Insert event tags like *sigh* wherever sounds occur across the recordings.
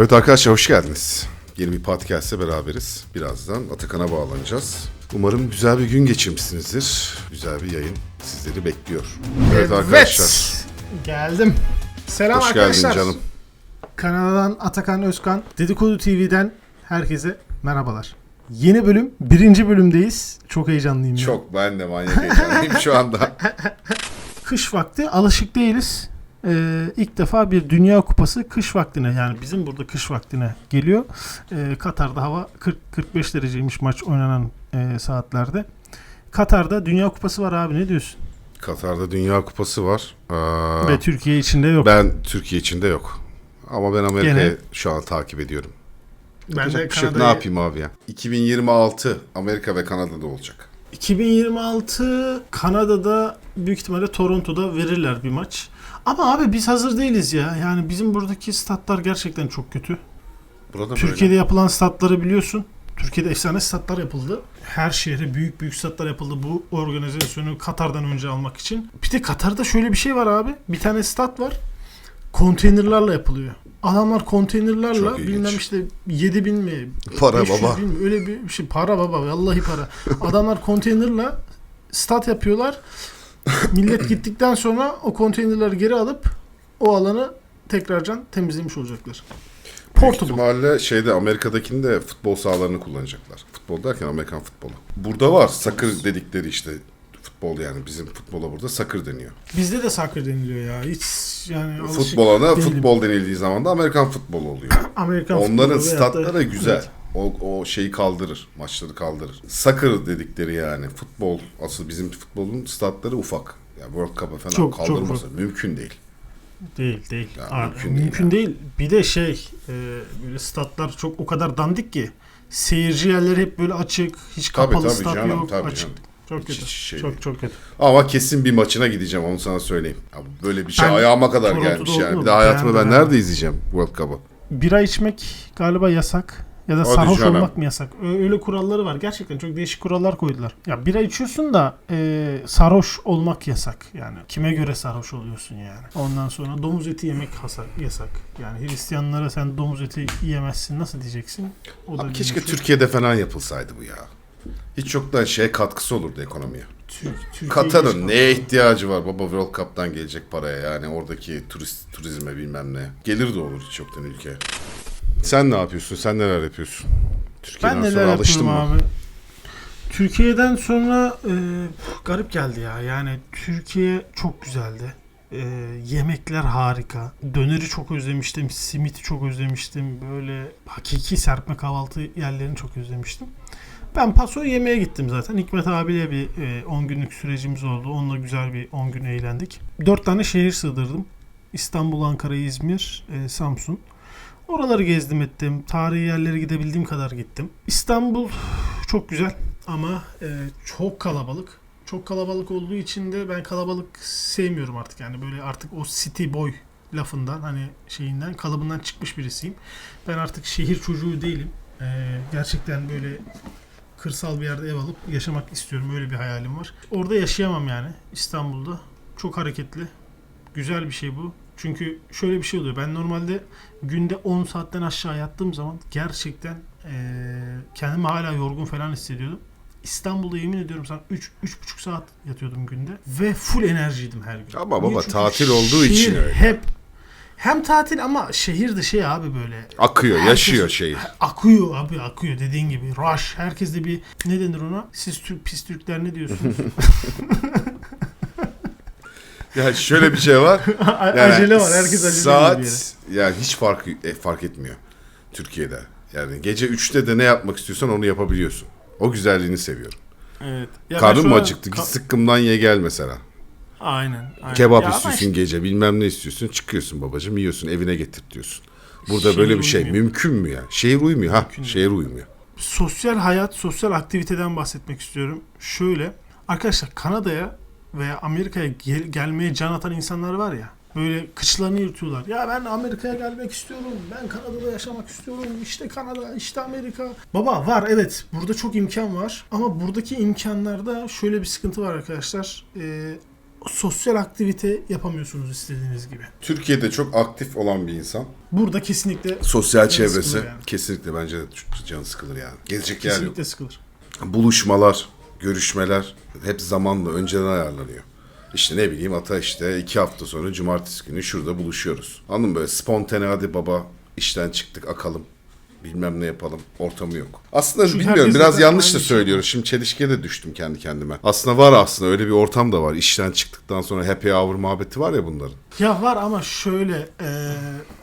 Evet arkadaşlar hoş geldiniz. Yeni bir podcast'te beraberiz. Birazdan Atakan'a bağlanacağız. Umarım güzel bir gün geçirmişsinizdir. Güzel bir yayın sizleri bekliyor. Evet, arkadaşlar. Geldim. Selam Hoş arkadaşlar. geldin canım. Kanaldan Atakan Özkan, Dedikodu TV'den herkese merhabalar. Yeni bölüm, birinci bölümdeyiz. Çok heyecanlıyım. ya. Çok ben de manyak heyecanlıyım şu anda. *laughs* Kış vakti alışık değiliz. Ee, ilk defa bir Dünya Kupası kış vaktine yani bizim burada kış vaktine geliyor. Ee, Katar'da hava 40-45 dereceymiş maç oynanan e, saatlerde. Katar'da Dünya Kupası var abi ne diyorsun? Katar'da Dünya Kupası var. Aa, Ve Türkiye içinde yok. ben Türkiye içinde yok. Ama ben Amerika'yı şu an takip ediyorum. Ben Yapacak bir şey. Ne yapayım abi ya? 2026 Amerika ve Kanada'da olacak. 2026 Kanada'da büyük ihtimalle Toronto'da verirler bir maç. Ama abi biz hazır değiliz ya. Yani bizim buradaki statlar gerçekten çok kötü. Burada Türkiye'de böyle. yapılan statları biliyorsun. Türkiye'de efsane statlar yapıldı. Her şehre büyük büyük statlar yapıldı bu organizasyonu Katar'dan önce almak için. Bir de Katar'da şöyle bir şey var abi. Bir tane stat var. Konteynerlarla yapılıyor. Adamlar konteynerlarla bilmem işte 7000 mi Para 500 baba. bin mi? öyle bir şey para baba vallahi para. Adamlar konteynerla stat yapıyorlar. *laughs* Millet gittikten sonra o konteynerleri geri alıp o alanı tekrardan temizlemiş olacaklar. Büyük Portable. ihtimalle şeyde Amerika'dakini de futbol sahalarını kullanacaklar. Futbol derken Amerikan futbolu. Burada var sakır dedikleri işte futbol yani bizim futbola burada sakır deniyor. Bizde de soccer deniliyor ya. Hiç yani alışık Futbola da değilim. futbol denildiği zaman da Amerikan futbolu oluyor. Amerikan Onların futbolu veyahut da- statları güzel. Evet. O, o şeyi kaldırır. Maçları kaldırır. Sakır dedikleri yani. Futbol. Asıl bizim futbolun statları ufak. Ya World Cup'a falan Çok, çok kaldırması mümkün değil. Değil değil. Ya Aa, mümkün mümkün, değil değil, Bir de şey e, böyle statlar çok o kadar dandik ki seyirci yerleri hep böyle açık. Hiç Tabii, kapalı tabii stat canım, yok. tabii açık. canım. Çok Hiç- kötü. hiç şey çok değil. çok kötü. Ama kesin bir maçına gideceğim onu sana söyleyeyim. Ya böyle bir şey Ben ayağıma kadar Toronto'da gelmiş yani. Bir de hayatımda ben beğendim nerede yani. izleyeceğim World Cup'ı? Bira içmek galiba yasak. Ya da Hadi sarhoş canım. olmak mı yasak? Öyle kuralları var. Gerçekten çok değişik kurallar koydular. Ya bira içiyorsun da e, sarhoş olmak yasak. Yani kime göre sarhoş oluyorsun yani. Ondan sonra domuz eti yemek hasak, yasak. Yani Hristiyanlara sen domuz eti yiyemezsin nasıl diyeceksin? O Abi bir keşke şey. Türkiye'de falan yapılsaydı bu ya. Hiç yoktan şey katkısı olurdu ekonomiye. Tür- Türkiye Katar'ın neye ihtiyacı var baba World Cup'tan gelecek paraya yani oradaki turist turizme bilmem ne. Gelir de olur hiç yoktan ülkeye. Sen ne yapıyorsun? Sen neler yapıyorsun? Türkiye'den Ben sonra alıştın mı? abi? Türkiye'den sonra e, garip geldi ya. Yani Türkiye çok güzeldi. E, yemekler harika. Döneri çok özlemiştim. Simiti çok özlemiştim. Böyle hakiki serpme kahvaltı yerlerini çok özlemiştim. Ben paso yemeğe gittim zaten. Hikmet abiyle bir 10 günlük sürecimiz oldu. Onunla güzel bir 10 gün eğlendik. 4 tane şehir sığdırdım. İstanbul, Ankara, İzmir, e, Samsun. Oraları gezdim ettim. Tarihi yerlere gidebildiğim kadar gittim. İstanbul çok güzel ama e, çok kalabalık. Çok kalabalık olduğu için de ben kalabalık sevmiyorum artık. Yani böyle artık o city boy lafından hani şeyinden kalıbından çıkmış birisiyim. Ben artık şehir çocuğu değilim. E, gerçekten böyle kırsal bir yerde ev alıp yaşamak istiyorum. Öyle bir hayalim var. Orada yaşayamam yani İstanbul'da. Çok hareketli. Güzel bir şey bu. Çünkü şöyle bir şey oluyor. Ben normalde günde 10 saatten aşağı yattığım zaman gerçekten eee, kendimi hala yorgun falan hissediyordum. İstanbul'da yemin ediyorum sana 3 3,5 saat yatıyordum günde ve full enerjiydim her gün. Ama baba, Çünkü tatil olduğu şehir için öyle. Hep hem tatil ama şehir de şey abi böyle Akıyor, Herkes- yaşıyor şey. akıyor abi akıyor dediğin gibi. Rush herkes de bir ne denir ona? Siz Türk pis Türkler ne diyorsunuz? *laughs* Ya şöyle bir şey var. *laughs* Yani acele var. Herkes acele Saat yani hiç fark e, fark etmiyor Türkiye'de. Yani gece 3'te de ne yapmak istiyorsan onu yapabiliyorsun. O güzelliğini seviyorum. Evet. Ya mı an- acıktı? Git sıkkımdan ye gel mesela. Aynen. aynen. Kebap Ya istiyorsun işte- gece bilmem ne istiyorsun. Çıkıyorsun babacığım yiyorsun evine getir diyorsun. Burada Şehir böyle bir şey uymuyor. mümkün mü ya? Şehir uymuyor ha. Mümkün değil. Şehir uymuyor. sosyal hayat, sosyal aktiviteden bahsetmek istiyorum. Şöyle, arkadaşlar Kanada'ya veya Amerika'ya gel- gelmeye can atan insanlar var ya. Böyle kıçlarını yırtıyorlar. Ya ben Amerika'ya gelmek istiyorum. Ben Kanada'da yaşamak istiyorum. İşte Kanada, işte Amerika. Baba var evet. Burada çok imkan var. Ama buradaki imkanlarda şöyle bir sıkıntı var arkadaşlar. Ee, sosyal aktivite yapamıyorsunuz istediğiniz gibi. Türkiye'de çok aktif olan bir insan. Burada kesinlikle Sosyal Canı çevresi sıkılır yani. kesinlikle bence de çok canı sıkılır yani. Gezecek yer yok. kesinlikle sıkılır. Buluşmalar, görüşmeler hep zamanla önceden ayarlanıyor. İşte ne bileyim ata işte iki hafta sonra cumartesi günü şurada buluşuyoruz. Anladın mı böyle spontane hadi baba işten çıktık akalım bilmem ne yapalım ortamı yok. Aslında Çünkü bilmiyorum biraz yanlış da şey söylüyorum. Şimdi çelişkiye de düştüm kendi kendime. Aslında var aslında öyle bir ortam da var. İşten çıktıktan sonra happy hour muhabbeti var ya bunların. Ya var ama şöyle e,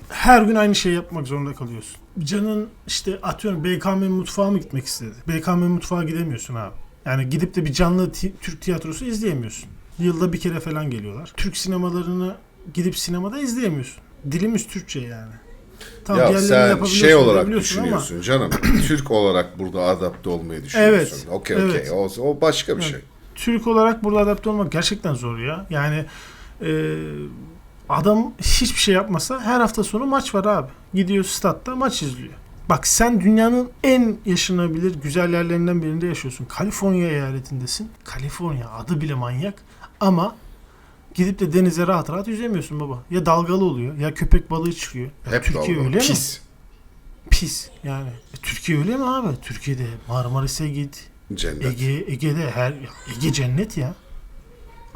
her gün aynı şeyi yapmak zorunda kalıyorsun. Canın işte atıyorum BKM mutfağı mı gitmek istedi? BKM mutfağa gidemiyorsun abi. Yani gidip de bir canlı ti- Türk tiyatrosu izleyemiyorsun. Yılda bir kere falan geliyorlar. Türk sinemalarını gidip sinemada izleyemiyorsun. Dilimiz Türkçe yani. Tamam, ya sen şey olarak edebiliyorsun ama- düşünüyorsun canım. *clears throat* Türk olarak burada adapte olmayı düşünüyorsun. Evet, Okey evet. okey. O, o başka bir Evet. şey. Türk olarak burada adapte olmak gerçekten zor ya. Yani e, adam hiçbir şey yapmasa her hafta sonu maç var abi. Gidiyor statta maç izliyor. Bak sen dünyanın en yaşanabilir güzel yerlerinden birinde yaşıyorsun. Kaliforniya eyaletindesin. Kaliforniya adı bile manyak. Ama gidip de denize rahat rahat yüzemiyorsun baba. Ya dalgalı oluyor ya köpek balığı çıkıyor. Ya Hep Türkiye dalga. öyle mi? Pis. Pis yani. E, Türkiye öyle mi abi? Türkiye'de Marmaris'e git. Cennet. Ege, Ege'de her Ege cennet ya.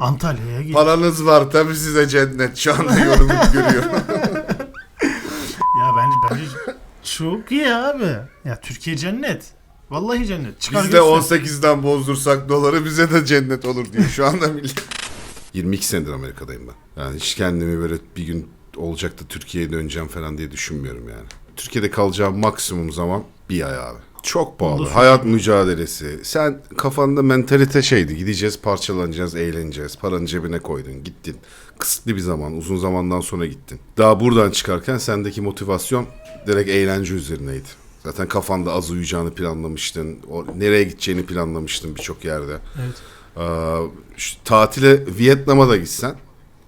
Antalya'ya git. Paranız var tabii size cennet. Şu anda yorumu görüyorum. *laughs* Çok iyi abi. Ya Türkiye cennet. Vallahi cennet. Çıkar Biz de göster. 18'den bozdursak doları bize de cennet olur diyor şu anda *laughs* millet. 22 senedir Amerika'dayım ben. Yani hiç kendimi böyle bir gün olacak da Türkiye'ye döneceğim falan diye düşünmüyorum yani. Türkiye'de kalacağım maksimum zaman bir ay abi. Çok pahalı. Hayat mücadelesi. Sen kafanda mentalite şeydi. Gideceğiz, parçalanacağız, eğleneceğiz. Paranı cebine koydun, gittin. Kısıtlı bir zaman, uzun zamandan sonra gittin. Daha buradan çıkarken sendeki motivasyon direkt eğlence üzerineydi. Zaten kafanda az uyuyacağını planlamıştın. O nereye gideceğini planlamıştın birçok yerde. Evet. Ee, şu tatile Vietnam'a da gitsen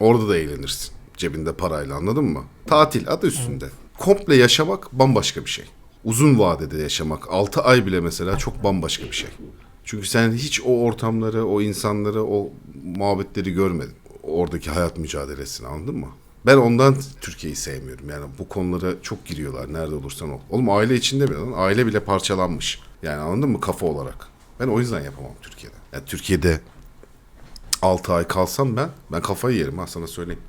orada da eğlenirsin. Cebinde parayla anladın mı? Tatil adı üstünde. Komple yaşamak bambaşka bir şey. Uzun vadede yaşamak 6 ay bile mesela çok bambaşka bir şey. Çünkü sen hiç o ortamları, o insanları, o muhabbetleri görmedin. Oradaki hayat mücadelesini anladın mı? Ben ondan Türkiye'yi sevmiyorum. Yani bu konulara çok giriyorlar nerede olursan ol. Oğlum aile içinde bile lan. Aile bile parçalanmış. Yani anladın mı kafa olarak. Ben o yüzden yapamam Türkiye'de. Yani Türkiye'de 6 ay kalsam ben ben kafayı yerim ha sana söyleyeyim.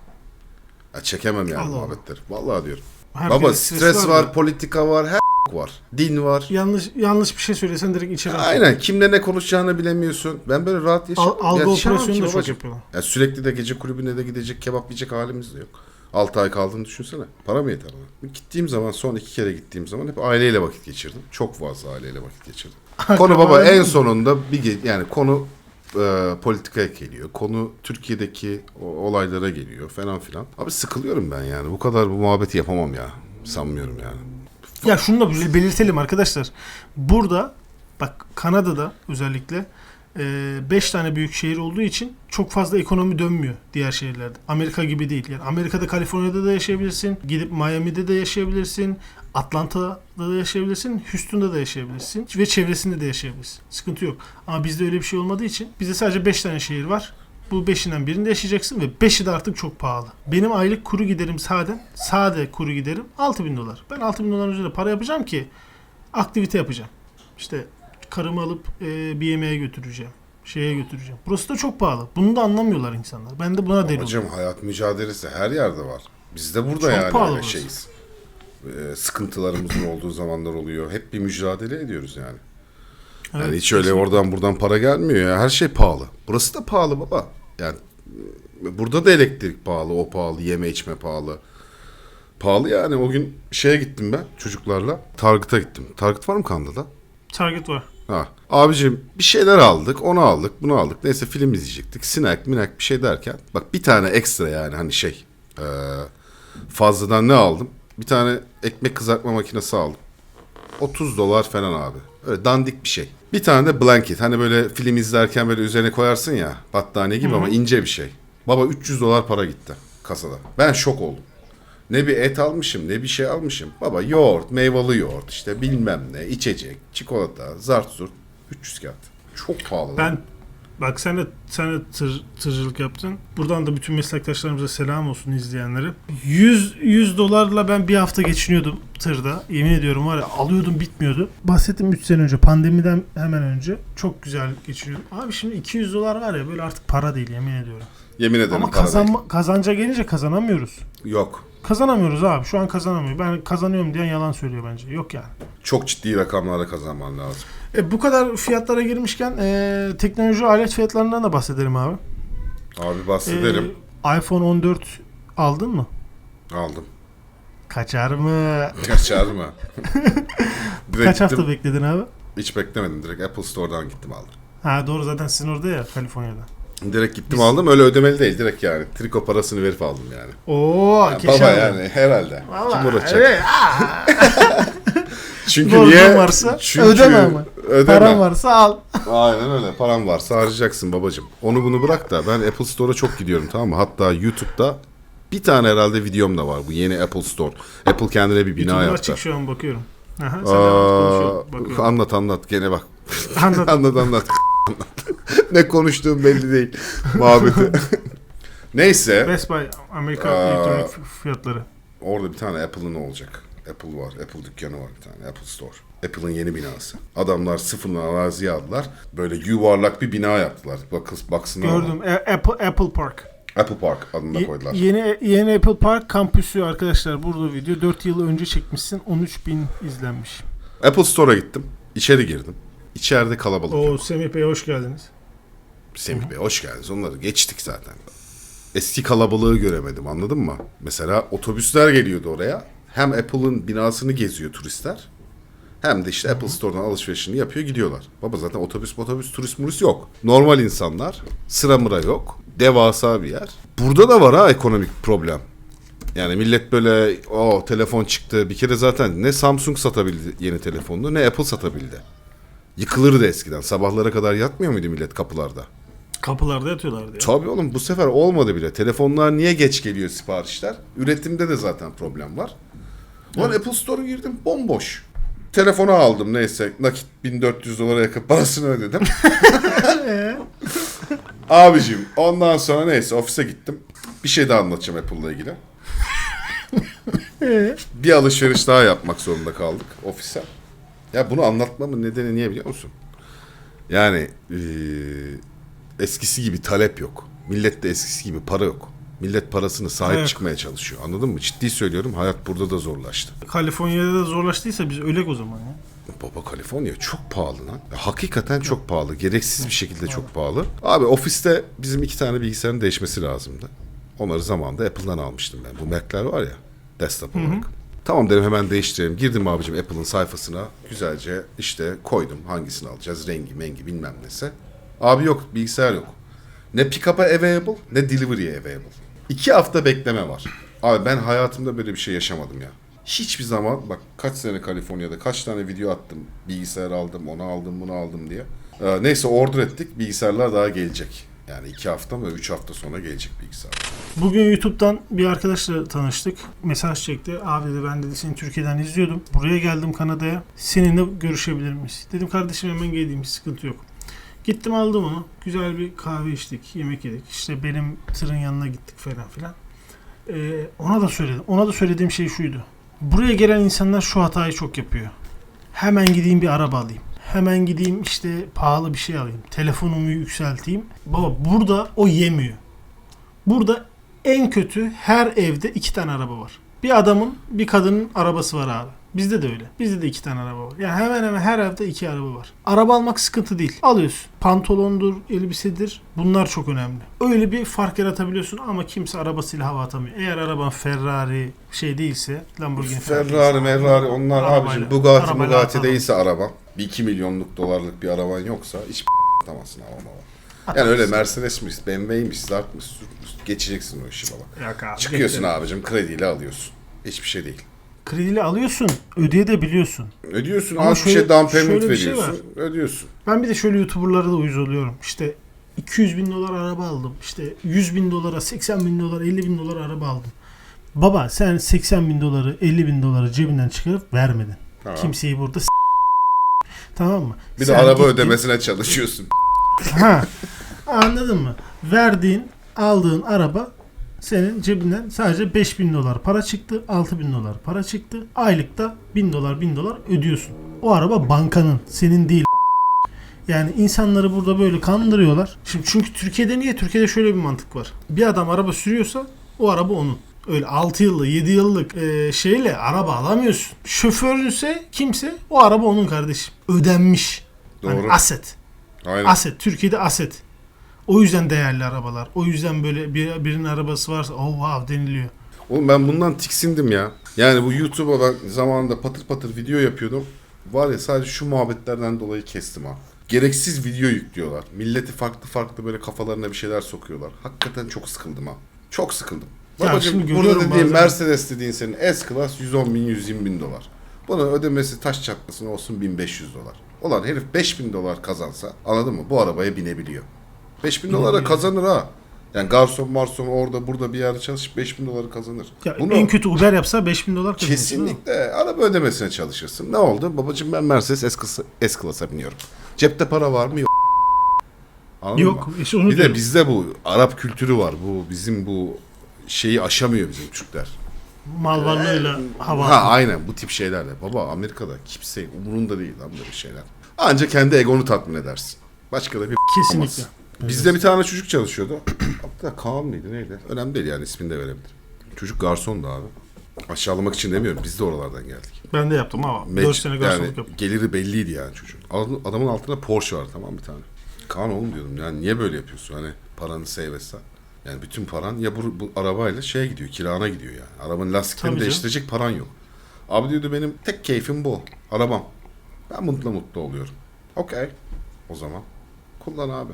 Ya çekemem yani Allah muhabbetleri. Vallahi diyorum. Herkes Baba stres var, da. politika var, her var. Din var. Yanlış yanlış bir şey söylesen direkt içeri atıyor. Aynen. Kimle ne konuşacağını bilemiyorsun. Ben böyle rahat yaşamam. Al, algı yaşayamam operasyonu da çok yapıyorlar. Ya sürekli de gece kulübüne de gidecek, kebap yiyecek halimiz de yok. 6 ay kaldığını düşünsene. Para mı yeter bana? Gittiğim zaman, son iki kere gittiğim zaman hep aileyle vakit geçirdim. Çok fazla aileyle vakit geçirdim. *laughs* konu baba en sonunda bir yani konu e, politikaya geliyor. Konu Türkiye'deki o- olaylara geliyor falan filan. Abi sıkılıyorum ben yani. Bu kadar bu muhabbeti yapamam ya. Sanmıyorum yani. Ya şunu da bel- belirtelim arkadaşlar. Burada bak Kanada'da özellikle 5 tane büyük şehir olduğu için çok fazla ekonomi dönmüyor diğer şehirlerde. Amerika gibi değil. Yani Amerika'da Kaliforniya'da da yaşayabilirsin. Gidip Miami'de de yaşayabilirsin. Atlanta'da da yaşayabilirsin. Houston'da da yaşayabilirsin. Ve çevresinde de yaşayabilirsin. Sıkıntı yok. Ama bizde öyle bir şey olmadığı için bizde sadece 5 tane şehir var. Bu beşinden birinde yaşayacaksın ve beşi de artık çok pahalı. Benim aylık kuru giderim sade, sade kuru giderim 6000 dolar. Ben 6000 dolar üzerinde para yapacağım ki aktivite yapacağım. İşte karımı alıp e, bir yemeğe götüreceğim. Şeye götüreceğim. Burası da çok pahalı. Bunu da anlamıyorlar insanlar. Ben de buna deli Hocam hayat mücadelesi her yerde var. Biz de burada Çok yani pahalı öyle burası. şeyiz. Ee, sıkıntılarımızın olduğu zamanlar oluyor. Hep bir mücadele ediyoruz yani. Evet, yani hiç öyle oradan buradan para gelmiyor ya. Her şey pahalı. Burası da pahalı baba. Yani e, burada da elektrik pahalı, o pahalı, yeme içme pahalı. Pahalı yani. O gün şeye gittim ben çocuklarla. Target'a gittim. Target var mı Kanada'da? Target var. Ha. Abicim bir şeyler aldık, onu aldık, bunu aldık. Neyse film izleyecektik. Sinek, minek bir şey derken. Bak bir tane ekstra yani hani şey. eee, fazladan ne aldım? Bir tane ekmek kızartma makinesi aldım. 30 dolar falan abi. Öyle dandik bir şey. Bir tane de blanket. Hani böyle film izlerken böyle üzerine koyarsın ya. Battaniye gibi ama ince bir şey. Baba 300 dolar para gitti kasada. Ben şok oldum. Ne bir et almışım ne bir şey almışım. Baba yoğurt, meyveli yoğurt işte bilmem ne, içecek, çikolata, zart zurt. 300 kağıt. Çok pahalı. Ben Bak sen de sen de tır, tırcılık yaptın. Buradan da bütün meslektaşlarımıza selam olsun izleyenlere. 100 100 dolarla ben bir hafta geçiniyordum tırda. Yemin ediyorum var ya alıyordum bitmiyordu. Bahsettim 3 sene önce pandemiden hemen önce çok güzel geçiniyordum. Abi şimdi 200 dolar var ya böyle artık para değil yemin ediyorum. Yemin ederim Ama para kazanma, kazanca gelince kazanamıyoruz. Yok. Kazanamıyoruz abi. Şu an kazanamıyor. Ben kazanıyorum diyen yalan söylüyor bence. Yok yani. Çok ciddi rakamlara kazanman lazım. E, bu kadar fiyatlara girmişken e, teknoloji alet fiyatlarından da bahsedelim abi. Abi bahsederim. E, iPhone 14 aldın mı? Aldım. Kaçar mı? Kaçar mı? Direkt Kaç hafta gittim. bekledin abi? Hiç beklemedim. Direkt Apple Store'dan gittim aldım. Ha doğru zaten sizin orada ya Kaliforniya'da. Direkt gittim Biz- aldım. Öyle ödemeli değil. Direkt yani. Triko parasını verip aldım yani. Oo, Ya keşke baba aldın. yani herhalde. Vallahi, Kim uğraşacak? evet, *laughs* Çünkü Borcun niye? varsa Çünkü ödeme ama. Ödeme. paran varsa al. Aynen öyle. Param varsa harcayacaksın babacım. Onu bunu bırak da ben Apple Store'a çok gidiyorum tamam mı? Hatta YouTube'da bir tane herhalde videom da var. Bu yeni Apple Store. Apple kendine bir bina YouTube'un yaptı. açık şu an bakıyorum. Aha, sen. Aa, anlat anlat gene bak. Anlat. *laughs* anlat anlat. *laughs* *laughs* ne konuştuğum belli değil. Muhabbeti. *laughs* Neyse. Best Buy Amerika Aa. elektronik fiyatları. Orada bir tane Apple'ın olacak. Apple var. Apple dükkanı var bir tane. Apple Store. Apple'ın yeni binası. Adamlar sıfırdan araziye aldılar. Böyle yuvarlak bir bina yaptılar. Bakın, baksınlar. Gördüm. E, Apple, Apple Park. Apple Park adını da koydular. yeni yeni Apple Park kampüsü arkadaşlar burada video 4 yıl önce çekmişsin 13 bin izlenmiş. Apple Store'a gittim. İçeri girdim. İçeride kalabalık. Oo Semih Bey hoş geldiniz. Semih Bey hoş geldiniz. Onları geçtik zaten. Eski kalabalığı göremedim anladın mı? Mesela otobüsler geliyordu oraya. Hem Apple'ın binasını geziyor turistler. Hem de işte Apple Store'dan alışverişini yapıyor gidiyorlar. Baba zaten otobüs otobüs turist murist yok. Normal insanlar. Sıra mıra yok. Devasa bir yer. Burada da var ha ekonomik problem. Yani millet böyle o telefon çıktı. Bir kere zaten ne Samsung satabildi yeni telefonunu ne Apple satabildi. Yıkılırdı eskiden. Sabahlara kadar yatmıyor muydu millet kapılarda? Kapılarda yatıyorlardı ya. Tabii oğlum bu sefer olmadı bile. Telefonlar niye geç geliyor siparişler? Üretimde de zaten problem var. Lan Apple Store'a girdim bomboş. Telefonu aldım neyse nakit 1400 dolara yakın parasını ödedim. *laughs* Abicim ondan sonra neyse ofise gittim. Bir şey daha anlatacağım Apple'la ilgili. *laughs* Bir alışveriş daha yapmak zorunda kaldık ofise. Ya bunu anlatmamın nedeni niye biliyor musun? Yani eee, eskisi gibi talep yok. Millette eskisi gibi para yok. Millet parasını sahip Evet. çıkmaya çalışıyor. Anladın mı? Ciddi söylüyorum hayat burada da zorlaştı. Kaliforniya'da da zorlaştıysa biz ölek o zaman ya. Baba Kaliforniya çok pahalı lan. Hakikaten çok pahalı. Gereksiz bir şekilde çok pahalı. Abi ofiste bizim iki tane bilgisayarın değişmesi lazımdı. Onları zamanında Apple'dan almıştım ben. Bu Mac'ler var ya desktop olarak. Tamam dedim hemen değiştirelim. Girdim abicim Apple'ın sayfasına. Güzelce işte koydum hangisini alacağız. Rengi mengi bilmem nese. Abi yok bilgisayar yok. Ne pick-up'a available ne delivery'e available. İki hafta bekleme var. Abi ben hayatımda böyle bir şey yaşamadım ya. Hiçbir zaman bak kaç sene Kaliforniya'da kaç tane video attım. Bilgisayar aldım, onu aldım, bunu aldım diye. Ee, neyse order ettik. Bilgisayarlar daha gelecek. Yani iki hafta mı üç hafta sonra gelecek bilgisayar. Bugün YouTube'dan bir arkadaşla tanıştık. Mesaj çekti. Abi dedi ben dedi seni Türkiye'den izliyordum. Buraya geldim Kanada'ya. Seninle görüşebilir miyiz? Dedim kardeşim hemen geleyim sıkıntı yok. Gittim aldım onu. Güzel bir kahve içtik, yemek yedik. İşte benim tırın yanına gittik falan filan. Ee, ona da söyledim. Ona da söylediğim şey şuydu. Buraya gelen insanlar şu hatayı çok yapıyor. Hemen gideyim bir araba alayım. Hemen gideyim işte pahalı bir şey alayım. Telefonumu yükselteyim. Baba burada o yemiyor. Burada en kötü her evde iki tane araba var. Bir adamın bir kadının arabası var abi. Bizde de öyle. Bizde de iki tane araba var. Yani hemen hemen her evde iki araba var. Araba almak sıkıntı değil. Alıyorsun. Pantolondur, elbisedir. Bunlar çok önemli. Öyle bir fark yaratabiliyorsun ama kimse arabasıyla hava atamıyor. Eğer araban Ferrari şey değilse Lamborghini Ferrari, Merrari onlar abicim Bugatti, arabayla Bugatti atalım. değilse araba. Bir iki milyonluk dolarlık bir araban yoksa hiç *laughs* atamazsın hava hava. Yani öyle Mercedes'miş, BMW'ymiş, Zart'mış, geçeceksin o işi baba. Yok abi, Çıkıyorsun bekle. abicim krediyle alıyorsun. Hiçbir şey değil. Krediyle alıyorsun. ödeyebiliyorsun. Ödüyorsun Ama az bir şöyle- şey down payment bir şey veriyorsun. ödüyorsun. Ben bir de şöyle YouTuber'lara da uyuz oluyorum. İşte 200 bin dolar araba aldım. İşte 100 bin dolara, 80 bin dolar, 50 bin dolar araba aldım. Baba sen 80 bin doları, 50 bin doları cebinden çıkarıp vermedin. Ha. Kimseyi burada s- Tamam mı? Bir Sen de araba gittin- ödemesine çalışıyorsun. ha. Anladın mı? Verdiğin, aldığın araba senin cebinden sadece 5000 dolar para çıktı, 6000 dolar para çıktı. Aylıkta 1000 dolar 1000 dolar ödüyorsun. O araba bankanın, senin değil. Yani insanları burada böyle kandırıyorlar. Şimdi çünkü Türkiye'de niye? Türkiye'de şöyle bir mantık var. Bir adam araba sürüyorsa o araba onun. Öyle 6 yıllık 7 yıllık e, şeyle araba alamıyorsun. Şoförünse kimse o araba onun kardeşim. Ödenmiş. Hani Doğru. aset. Aynen. Aset. Türkiye'de aset. O yüzden değerli arabalar. O yüzden böyle bir, birinin arabası varsa oh wow deniliyor. Oğlum ben bundan tiksindim ya. Yani bu YouTube'a ben zamanında patır patır video yapıyordum. Var ya sadece şu muhabbetlerden dolayı kestim ha. Gereksiz video yüklüyorlar. Milleti farklı farklı böyle kafalarına bir şeyler sokuyorlar. Hakikaten çok sıkıldım ha. Çok sıkıldım. Ya Babacım şimdi burada dediğin bazen- Mercedes dediğin senin S-Class 110 bin 120 bin dolar. Bunun ödemesi taş çatlasın olsun 1500 dolar. Ulan herif 5000 dolar kazansa anladın mı? Bu arabaya binebiliyor. 5000 dolara kazanır ha. Yani garson marson orada burada bir yerde çalışıp 5000 doları kazanır. Ya Bunu- en kötü Uber yapsa 5000 dolar mi? Kesinlikle. Araba ödemesine çalışırsın. Ne oldu? Babacım ben Mercedes S-Class'a S-Class'a biniyorum. Cepte para var mı? Yok. Anladın Yok. mı? işte onu Bir de diyorum. bizde bu Arap kültürü var. Bu bizim bu şeyi aşamıyor bizim Türkler. Mal varlığıyla hava. Ha aynen bu tip şeylerle. Baba Amerika'da kimse umurunda değil lan böyle şeyler. Ancak kendi egonu tatmin edersin. Başka da bir Kesinlikle. olmaz. Bizde bir tane çocuk çalışıyordu. *clears throat* Hatta Kaan mıydı neydi? Önemli değil yani ismini de verebilirim. Çocuk garsondu abi. Aşağılamak için demiyorum. Biz de oralardan geldik. Ben de yaptım ama Mec- 4 sene garsonluk yani yaptım. geliri belliydi yani çocuğun. Adam- Adamın altında Porsche var tamam bir tane. Kaan oğlum diyordum yani niye böyle yapıyorsun hani paranı seybetse. Yani bütün paran ya bu, bu arabayla şeye gidiyor kirana gidiyor yani. Arabanın lastiklerini Tabii canım. değiştirecek paran yok. Abi diyordu benim tek keyfim bu. Arabam. Ben mutlu mutlu oluyorum. Okey. O zaman kullan abi.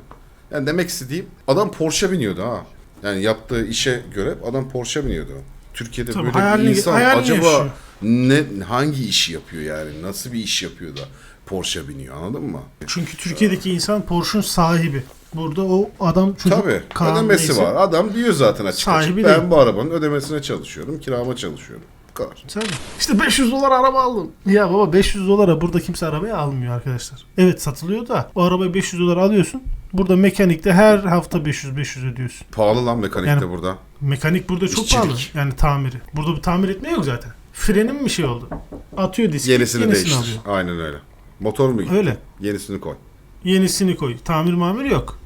Yani demek istediğim adam Porsche biniyordu ha. Yani yaptığı işe göre adam Porsche biniyordu. Türkiye'de Tabii, böyle hayalini- bir insan acaba yaşıyor. ne hangi işi yapıyor yani? Nasıl bir iş yapıyor da Porsche biniyor anladın mı? Çünkü Türkiye'deki insan Porsche'un sahibi. Burada o adam çocuk Tabii. Kaan ödemesi neyse. var. Adam diyor zaten açık Sahibi açık. Ben değil. bu arabanın ödemesine çalışıyorum. Kirama çalışıyorum. Bu kadar. Tabii. İşte 500 dolar araba aldım. Ya baba 500 dolara burada kimse arabayı almıyor arkadaşlar. Evet satılıyor da o arabayı 500 dolar alıyorsun. Burada mekanikte her hafta 500 500 ödüyorsun. Pahalı lan mekanikte Yani- burada. Mekanik burada çok İşçilik. pahalı. Yani tamiri. Burada bir tamir etme yok zaten. Frenin bir şey oldu. Atıyor diski. Yenisini, değiştir. alıyor. Aynen öyle. Motor mu gitti? Öyle. Yenisini koy. Yenisini koy. Tamir mamir yok.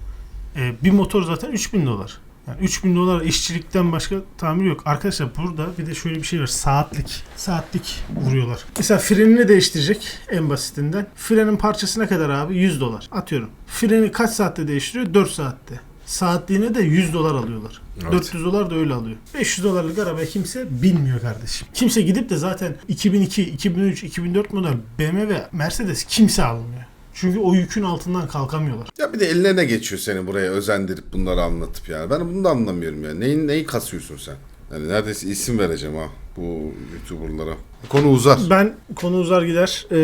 Ee, bir motor zaten 3000 dolar. Yani 3000 dolar işçilikten başka tamir yok. Arkadaşlar burada bir de şöyle bir şey var. Saatlik. Saatlik vuruyorlar. Mesela frenini değiştirecek en basitinden. Frenin parçası ne kadar abi? 100 dolar. Atıyorum. Freni kaç saatte değiştiriyor? 4 saatte. Saatliğine de 100 dolar alıyorlar. Evet. 400 dolar da öyle alıyor. 500 dolarlık arabaya kimse binmiyor kardeşim. Kimse gidip de zaten 2002, 2003, 2004 model BMW Mercedes kimse almıyor. Çünkü o yükün altından kalkamıyorlar. Ya bir de eline ne geçiyor seni buraya özendirip bunları anlatıp yani. Ben bunu da anlamıyorum ya. Neyi, neyi kasıyorsun sen? Yani neredeyse isim vereceğim ha bu YouTuber'lara. Konu uzar. Ben konu uzar gider. Ee,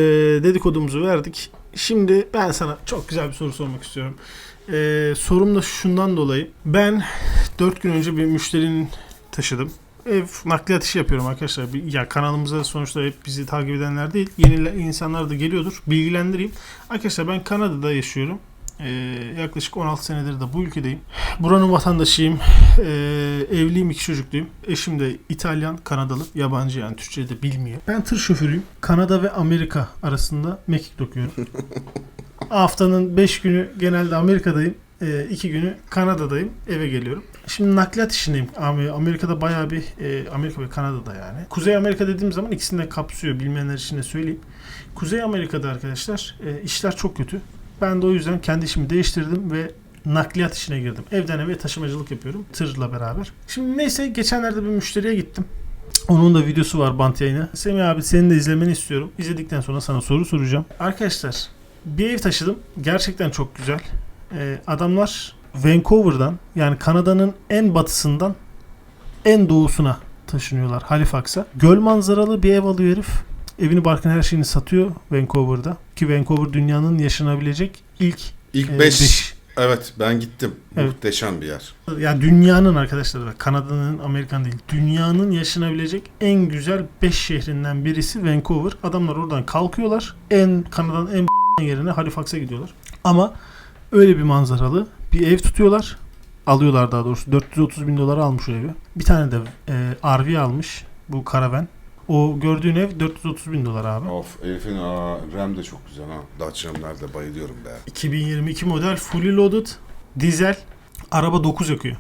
dedikodumuzu verdik. Şimdi ben sana çok güzel bir soru sormak istiyorum. Ee, sorum da şundan dolayı. Ben 4 gün önce bir müşterinin taşıdım. Ev nakliyat işi yapıyorum arkadaşlar. Ya kanalımıza sonuçta hep bizi takip edenler değil. Yeni insanlar da geliyordur. Bilgilendireyim. Arkadaşlar ben Kanada'da yaşıyorum. Ee, yaklaşık 16 senedir de bu ülkedeyim. Buranın vatandaşıyım. Ee, evliyim, iki çocukluyum. Eşim de İtalyan, Kanadalı, yabancı yani Türkçe de bilmiyor. Ben tır şoförüyüm. Kanada ve Amerika arasında mekik dokuyorum. *laughs* Haftanın 5 günü genelde Amerika'dayım. 2 günü Kanada'dayım. Eve geliyorum. Şimdi nakliyat işindeyim. Amerika'da bayağı bir e, Amerika ve Kanada'da yani. Kuzey Amerika dediğim zaman ikisini de kapsıyor. Bilmeyenler için de söyleyeyim. Kuzey Amerika'da arkadaşlar e, işler çok kötü. Ben de o yüzden kendi işimi değiştirdim ve nakliyat işine girdim. Evden eve taşımacılık yapıyorum tırla beraber. Şimdi neyse geçenlerde bir müşteriye gittim. Onun da videosu var bant yayını. Semih abi senin de izlemeni istiyorum. İzledikten sonra sana soru soracağım. Arkadaşlar bir ev taşıdım. Gerçekten çok güzel. Ee, adamlar Vancouver'dan yani Kanada'nın en batısından en doğusuna taşınıyorlar Halifax'a. Göl manzaralı bir ev alıyor herif. Evini barkını her şeyini satıyor Vancouver'da. Ki Vancouver dünyanın yaşanabilecek ilk İlk e, 5 beş- evet ben gittim. Evet. Muhteşem bir yer. yani dünyanın arkadaşlar bak Kanada'nın Amerikan değil dünyanın yaşanabilecek en güzel 5 şehrinden birisi Vancouver. Adamlar oradan kalkıyorlar. En Kanada'nın en yerine Halifax'a gidiyorlar. Ama Öyle bir manzaralı bir ev tutuyorlar. Alıyorlar daha doğrusu. 430 bin dolara almış o evi. Bir tane de e, RV almış. Bu karavan. O gördüğün ev 430 bin dolar abi. Of Elif'in aa, RAM de çok güzel ha. Dutch RAM'lerde bayılıyorum be. 2022 model fully loaded dizel araba 9 yakıyor.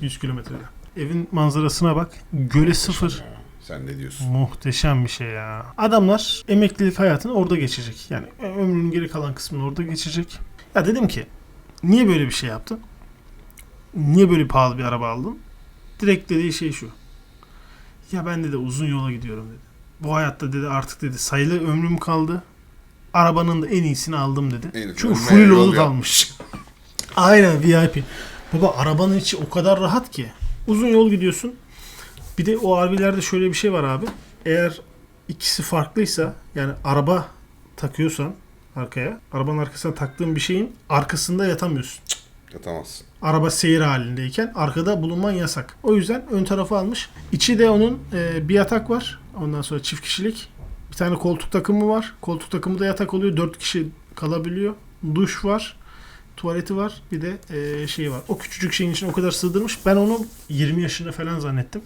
100 kilometrede. Evin manzarasına bak. Göle sıfır. Ya, sen ne diyorsun? Muhteşem bir şey ya. Adamlar emeklilik hayatını orada geçecek. Yani ömrünün geri kalan kısmını orada geçecek. Ya dedim ki niye böyle bir şey yaptın? Niye böyle pahalı bir araba aldın? Direkt dediği şey şu. Ya ben dedi uzun yola gidiyorum dedi. Bu hayatta dedi artık dedi sayılı ömrüm kaldı. Arabanın da en iyisini aldım dedi. Elif Çünkü full yapmış. almış. *laughs* Aynen VIP. Baba arabanın içi o kadar rahat ki. Uzun yol gidiyorsun. Bir de o RV'lerde şöyle bir şey var abi. Eğer ikisi farklıysa yani araba takıyorsan arkaya, arabanın arkasına taktığın bir şeyin arkasında yatamıyorsun. Yatamazsın. Araba seyir halindeyken arkada bulunman yasak. O yüzden ön tarafı almış. İçi de onun e, bir yatak var. Ondan sonra çift kişilik. Bir tane koltuk takımı var. Koltuk takımı da yatak oluyor. Dört kişi kalabiliyor. Duş var. Tuvaleti var. Bir de e, şey var. O küçücük şeyin içine o kadar sığdırmış. Ben onu 20 yaşında falan zannettim.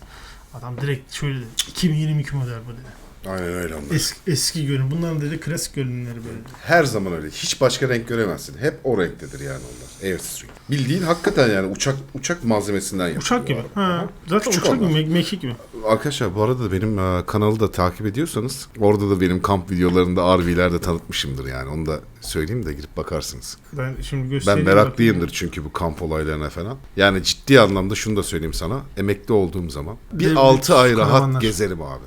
Adam direkt şöyle dedi. 2022 model bu dedi. Aynen öyle onlar. Eski, eski görünüm. Bunların dedi klasik görünümleri böyle. Her zaman öyle. Hiç başka renk göremezsin. Hep o renktedir yani onlar. Airstream. Bildiğin hakikaten yani uçak uçak malzemesinden yapılıyor. Uçak gibi. Ha. Zaten Küçük uçak gibi. onlar. me- Mekik gibi. Arkadaşlar bu arada benim e, kanalı da takip ediyorsanız orada da benim kamp videolarında RV'ler de tanıtmışımdır yani. Onu da söyleyeyim de girip bakarsınız. Ben şimdi Ben göstereyim. meraklıyımdır çünkü bu kamp olaylarına falan. Yani ciddi anlamda şunu da söyleyeyim sana. Emekli olduğum zaman bir Devlet 6 ay rahat karavanlar. gezerim abi.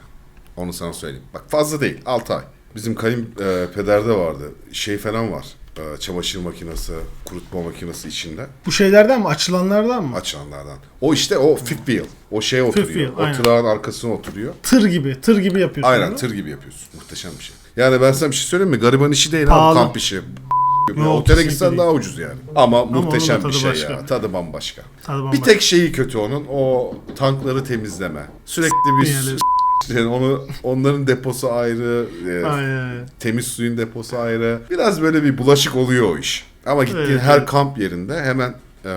Onu sana söyleyeyim. Bak fazla değil 6 ay. Bizim kayın e, pederde vardı. Şey falan var. E, çamaşır makinesi, kurutma makinesi içinde. Bu şeylerden mi? Açılanlardan mı? Açılanlardan. O işte o fifth wheel. O şeye oturuyor. wheel, o aynen. tırağın arkasına oturuyor. Tır gibi. Tır gibi yapıyorsun. Aynen tır gibi yapıyorsun. Muhteşem bir şey. Yani ben sana bir şey söyleyeyim mi? Gariban işi değil Pahalı. abi kamp işi. Yok, Otele kesinlikle gitsen değil. daha ucuz yani. Ama, onun da muhteşem bir tadı şey başka. ya. Tadı bambaşka. Tadı Bir bambaşka. tek şeyi kötü onun o tankları temizleme. Sürekli bir Yani- yani onu onların deposu ayrı, e, Aynen. temiz suyun deposu ayrı. Biraz böyle bir bulaşık oluyor o iş. Ama gittiğin Evet, her evet. kamp yerinde hemen e,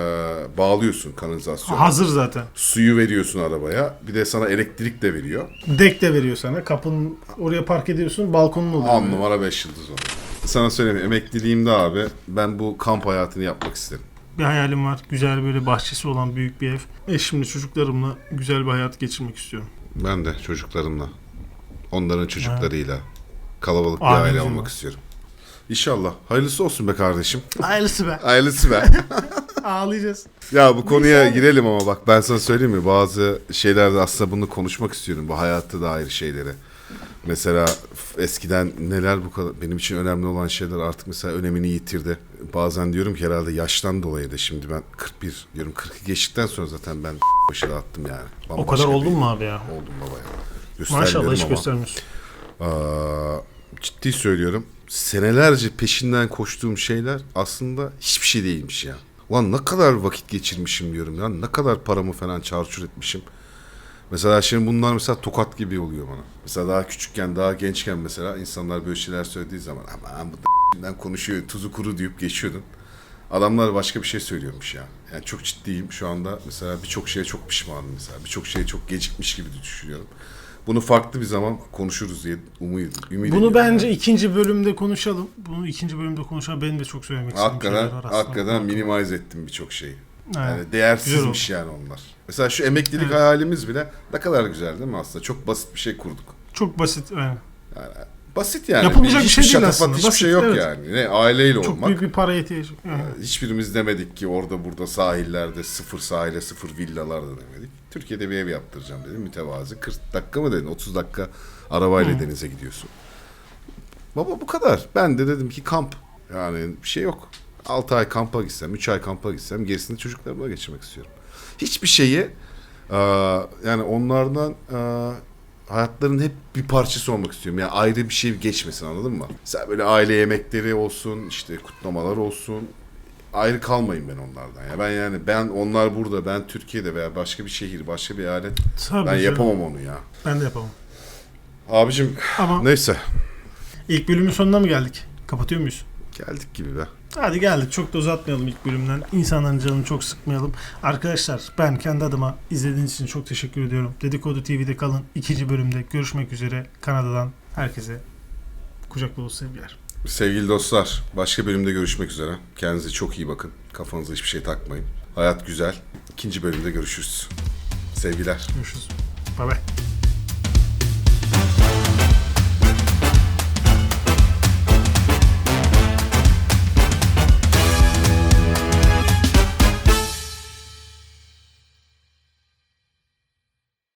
bağlıyorsun kanalizasyonu. Hazır zaten. Suyu veriyorsun arabaya. Bir de sana elektrik de veriyor. Dek de veriyor sana. Kapının oraya park ediyorsun. Balkonun oluyor. On numara 5 yıldız o. Sana söyleyeyim emekliliğimde abi ben bu kamp hayatını yapmak isterim. Bir hayalim var. Güzel böyle bahçesi olan büyük bir ev. Eşimle çocuklarımla güzel bir hayat geçirmek istiyorum. Ben de çocuklarımla, onların çocuklarıyla kalabalık bir Ailemizin aile var. olmak istiyorum. İnşallah. Hayırlısı olsun be kardeşim. *laughs* Hayırlısı be. Hayırlısı be. *laughs* Ağlayacağız. ya bu konuya girelim ama bak ben sana söyleyeyim mi? Bazı şeylerde aslında bunu konuşmak istiyorum. Bu hayatta dair şeyleri. Mesela f- eskiden neler bu kadar benim için önemli olan şeyler artık mesela önemini yitirdi. Bazen diyorum ki herhalde yaştan dolayı da şimdi ben 41 diyorum 40 geçtikten sonra zaten ben başı dağıttım yani. O Bambaşka kadar bir- oldun mu abi ya? Oldum baba ya. Maşallah hiç ama. göstermiyorsun. Aa, ciddi söylüyorum. Senelerce peşinden koştuğum şeyler aslında hiçbir şey değilmiş ya. Ulan ne kadar vakit geçirmişim diyorum ya. Ne kadar paramı falan çarçur etmişim. Mesela şimdi bunlar mesela tokat gibi oluyor bana. Mesela daha küçükken, daha gençken mesela insanlar böyle şeyler söylediği zaman aman bu konuşuyor, tuzu kuru deyip geçiyordun. Adamlar başka bir şey söylüyormuş ya. Yani çok ciddiyim şu anda. Mesela birçok şeye çok pişmanım mesela. Birçok şeye çok gecikmiş gibi düşünüyorum. Bunu farklı bir zaman konuşuruz diye umuyorum. Ümit Bunu ediyorum. bence ikinci bölümde konuşalım. Bunu ikinci bölümde konuşalım. Benim de çok söylemek istediğim Hakikaten, şeyler var hakikaten minimize ettim birçok şeyi. Evet. Yani değersizmiş yani onlar. Mesela şu emeklilik Evet. hayalimiz bile ne kadar güzel değil mi aslında? Çok basit bir şey kurduk. Çok basit. aynen. Basit yani. Yapılmayacak bir hiçbir şey değil aslında. Hiçbir Basit, şey yok evet. yani. Ne aileyle Çok olmak. büyük bir para ihtiyacı. Yani. Hiçbirimiz demedik ki orada burada sahillerde sıfır sahile sıfır villalar da demedik. Türkiye'de bir ev yaptıracağım dedim mütevazi. 40 dakika mı dedin? 30 dakika arabayla denize gidiyorsun. Baba bu kadar. Ben de dedim ki kamp. Yani bir şey yok. 6 ay kampa gitsem, 3 ay kampa gitsem gerisini çocuklarımla geçirmek istiyorum. Hiçbir şeyi yani onlardan hayatların hep bir parçası olmak istiyorum. Yani ayrı bir şey geçmesin anladın mı? Mesela böyle aile yemekleri olsun, işte kutlamalar olsun. Ayrı kalmayın ben onlardan. Ya ben yani ben onlar burada, ben Türkiye'de veya başka bir şehir, başka bir alet. Tabii Ben canım. yapamam onu ya. Ben de yapamam. Abicim Ama neyse. ilk bölümün sonuna mı geldik? Kapatıyor muyuz? Geldik gibi be. Hadi geldik çok da uzatmayalım ilk bölümden. İnsanların canını çok sıkmayalım. Arkadaşlar ben kendi adıma izlediğiniz için çok teşekkür ediyorum. Dedikodu TV'de kalın. ikinci bölümde görüşmek üzere. Kanada'dan herkese kucak dolusu sevgiler. Sevgili dostlar, başka bölümde görüşmek üzere. Kendinize çok iyi bakın. Kafanıza hiçbir şey takmayın. Hayat güzel. İkinci bölümde görüşürüz. Sevgiler. Görüşürüz. Bay bay.